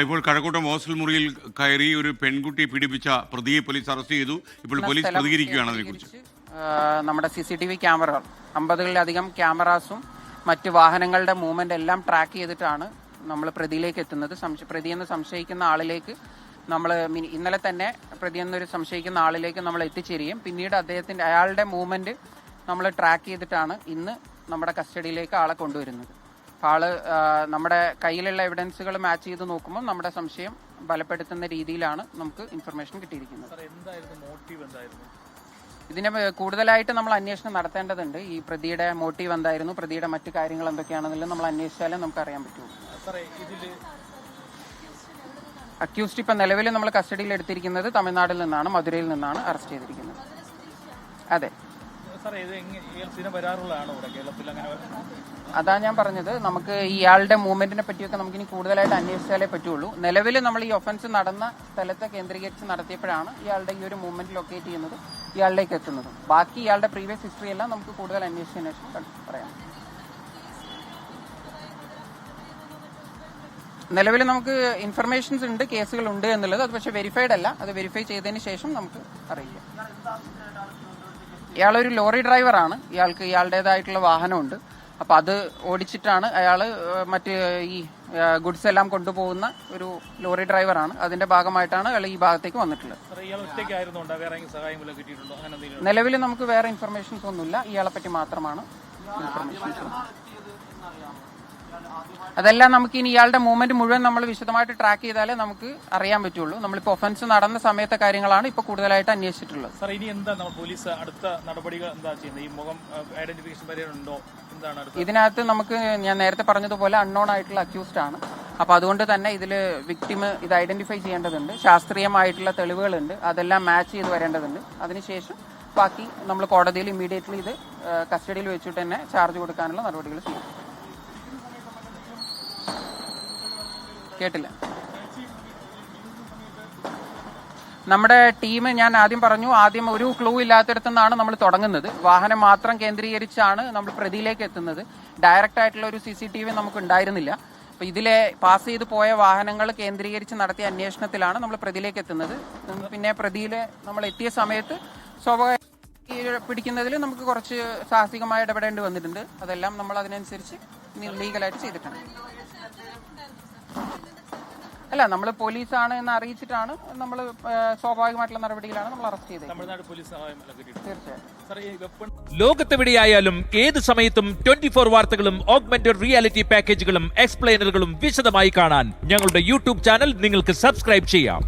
ഇപ്പോൾ കഴക്കൂട്ടം ഹോസ്റ്റൽ മുറിയിൽ കയറി ഒരു പെൺകുട്ടി പീഡിപ്പിച്ച പ്രതിയെ പോലീസ് അറസ്റ്റ് ചെയ്തു. ഇപ്പോൾ പോലീസ് പ്രതികരിക്കുകയാണ് അതിനെക്കുറിച്ച്. നമ്മുടെ സി സി ടി വി ക്യാമറകൾ അമ്പതുകളിലധികം ക്യാമറാസും മറ്റ് വാഹനങ്ങളുടെ മൂവ്മെന്റ് എല്ലാം ട്രാക്ക് ചെയ്തിട്ടാണ് നമ്മൾ പ്രതിയിലേക്ക് എത്തുന്നത്. സംശ- പ്രതിയെന്ന് സംശയിക്കുന്ന ആളിലേക്ക് നമ്മൾ ഇന്നലെ തന്നെ പ്രതിയെന്നൊരു സംശയിക്കുന്ന ആളിലേക്ക് നമ്മൾ എത്തിച്ചേരുകയും പിന്നീട് അദ്ദേഹത്തിന്റെ അയാളുടെ മൂവ്മെന്റ് നമ്മൾ ട്രാക്ക് ചെയ്തിട്ടാണ് ഇന്ന് നമ്മുടെ കസ്റ്റഡിയിലേക്ക് ആളെ കൊണ്ടുവരുന്നത്. ആൾ നമ്മുടെ കയ്യിലുള്ള എവിഡൻസുകൾ മാച്ച് ചെയ്ത് നോക്കുമ്പോൾ നമ്മുടെ സംശയം ബലപ്പെടുത്തുന്ന രീതിയിലാണ് നമുക്ക് ഇൻഫർമേഷൻ കിട്ടിയിരിക്കുന്നത്. ഇതിനെ കൂടുതലായിട്ട് നമ്മൾ അന്വേഷണം നടത്തേണ്ടതുണ്ട്. ഈ പ്രതിയുടെ മോട്ടീവ് എന്തായിരുന്നു പ്രതിയുടെ മറ്റു കാര്യങ്ങൾ എന്തൊക്കെയാണെന്നുള്ളത് നമ്മൾ അന്വേഷിച്ചാലേ നമുക്ക് അറിയാൻ പറ്റുള്ളൂ അക്യൂസ്റ്റ് അക്യൂസ്ഡ് ഇപ്പം നിലവിൽ നമ്മൾ കസ്റ്റഡിയിൽ എടുത്തിരിക്കുന്നത് തമിഴ്നാട്ടിൽ നിന്നാണ് മധുരയിൽ നിന്നാണ് അറസ്റ്റ് ചെയ്തിരിക്കുന്നത്. അതെ. അതാ ഞാൻ പറഞ്ഞത്. നമുക്ക് ഇയാളുടെ മൂവ്മെന്റിനെ പറ്റിയൊക്കെ നമുക്ക് ഇനി കൂടുതലായിട്ട് അന്വേഷിച്ചാലേ പറ്റുള്ളൂ. നിലവിൽ നമ്മൾ ഈ ഒഫൻസ് നടന്ന സ്ഥലത്തെ കേന്ദ്രീകരിച്ച് നടത്തിയപ്പോഴാണ് ഇയാളുടെ ഈ ഒരു മൂവ്മെന്റ് ലൊക്കേറ്റ് ചെയ്യുന്നത് ഇയാളിലേക്ക് എത്തുന്നത്. ബാക്കി ഇയാളുടെ പ്രീവിയസ് ഹിസ്റ്ററി എല്ലാം നമുക്ക് കൂടുതൽ അന്വേഷിച്ചതിന് ശേഷം പറയാം. നിലവിൽ നമുക്ക് ഇൻഫർമേഷൻസ് ഉണ്ട് കേസുകൾ ഉണ്ട് എന്നുള്ളത്. അത് പക്ഷേ വെരിഫൈഡ് അല്ല. അത് വെരിഫൈ ചെയ്തതിന് ശേഷം നമുക്ക് അറിയിക്കാം. ഇയാളൊരു ലോറി ഡ്രൈവറാണ്. ഇയാൾക്ക് ഇയാളുടേതായിട്ടുള്ള വാഹനമുണ്ട്. അപ്പൊ അത് ഓടിച്ചിട്ടാണ് അയാൾ മറ്റ് ഈ ഗുഡ്സ് എല്ലാം കൊണ്ടുപോകുന്ന ഒരു ലോറി ഡ്രൈവറാണ്. അതിന്റെ ഭാഗമായിട്ടാണ് അയാൾ ഈ ഭാഗത്തേക്ക് വന്നിട്ടുള്ളത്. നിലവിൽ നമുക്ക് വേറെ ഇൻഫർമേഷൻസ് ഒന്നുമില്ല. ഇയാളെ പറ്റി മാത്രമാണ് ഇൻഫർമേഷൻസ് അതെല്ലാം നമുക്ക് ഇനി ഇയാളുടെ മൂവ്മെന്റ് മുഴുവൻ നമ്മൾ വിശദമായിട്ട് ട്രാക്ക് ചെയ്താലേ നമുക്ക് അറിയാൻ പറ്റുള്ളൂ. നമ്മളിപ്പോൾ ഒഫൻസ് നടന്ന സമയത്തെ കാര്യങ്ങളാണ് ഇപ്പോൾ കൂടുതലായിട്ട് അന്വേഷിച്ചിട്ടുള്ളത്. സാർ ഇനി എന്താ പോലീസ് അടുത്ത നടപടികൾ എന്താ ചെയ്യുന്നത്? ഈ മുഖം ഐഡന്റിഫിക്കേഷൻ ഉണ്ടോ? എന്താണ് ഇതിനകത്ത് നമുക്ക് ഞാൻ നേരത്തെ പറഞ്ഞതുപോലെ അൺനോൺ ആയിട്ടുള്ള അക്യൂസ്ഡ് ആണ്. അപ്പൊ അതുകൊണ്ട് തന്നെ ഇതിൽ വിക്ടിം ഇത് ഐഡന്റിഫൈ ചെയ്യേണ്ടതുണ്ട്. ശാസ്ത്രീയമായിട്ടുള്ള തെളിവുകളുണ്ട്. അതെല്ലാം മാച്ച് ചെയ്ത് വരേണ്ടതുണ്ട്. അതിനുശേഷം ബാക്കി നമ്മൾ കോടതിയിൽ ഇമ്മീഡിയറ്റ്ലി ഇത് കസ്റ്റഡിയിൽ വെച്ചിട്ട് തന്നെ ചാർജ് കൊടുക്കാനുള്ള നടപടികൾ ചെയ്യും. കേട്ടില്ല. നമ്മുടെ ടീം ഞാൻ ആദ്യം പറഞ്ഞു ആദ്യം ഒരു ക്ലൂ ഇല്ലാത്തടത്തുനിന്നാണ് നമ്മൾ തുടങ്ങുന്നത്. വാഹനം മാത്രം കേന്ദ്രീകരിച്ചാണ് നമ്മൾ പ്രതിയിലേക്ക് എത്തുന്നത്. ഡയറക്റ്റ് ആയിട്ടുള്ള ഒരു സി സി ടി വി നമുക്ക് ഉണ്ടായിരുന്നില്ല. അപ്പൊ ഇതിലെ പാസ് ചെയ്ത് പോയ വാഹനങ്ങൾ കേന്ദ്രീകരിച്ച് നടത്തിയ അന്വേഷണത്തിലാണ് നമ്മൾ പ്രതിയിലേക്ക് എത്തുന്നത്. പിന്നെ പ്രതിയിലെ നമ്മൾ എത്തിയ സമയത്ത് സ്വാഭാവിക പിടിക്കുന്നതിൽ നമുക്ക് കുറച്ച് സാഹസികമായി ഇടപെടേണ്ടി വന്നിട്ടുണ്ട്. അതെല്ലാം നമ്മൾ അതിനനുസരിച്ച് ലീഗലായിട്ട് ചെയ്തിട്ടുണ്ട്. അല്ല നമ്മൾ പോലീസാണ് എന്ന് അറിയിച്ചിട്ടാണ് നമ്മൾ സ്വാഭാവികമായിട്ടുള്ള നടപടിയിലാണ് നമ്മൾ അറസ്റ്റ് ചെയ്തത്. തമിഴ്നാട് പോലീസ് തീർച്ചയായും. ലോകത്തെവിടെയായാലും ഏത് സമയത്തും ട്വന്റി ഫോർ വാർത്തകളും ഓഗ്മെന്റഡ് റിയാലിറ്റി പാക്കേജുകളും എക്സ്പ്ലെയിനറുകളും വിശദമായി കാണാൻ ഞങ്ങളുടെ യൂട്യൂബ് ചാനൽ നിങ്ങൾക്ക് സബ്സ്ക്രൈബ് ചെയ്യാം.